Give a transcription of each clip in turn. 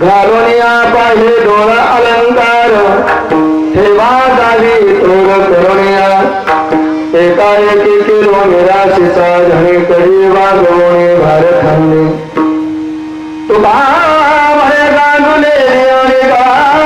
घालून या पाहिजे डोळा अलंकार. ठेवा जावी तोड करुणिया. एकाएकी केलो निराशीचा धणी कधी वागवणे हल्ले तुका म्हणे गांडुले आणि गा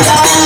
I'm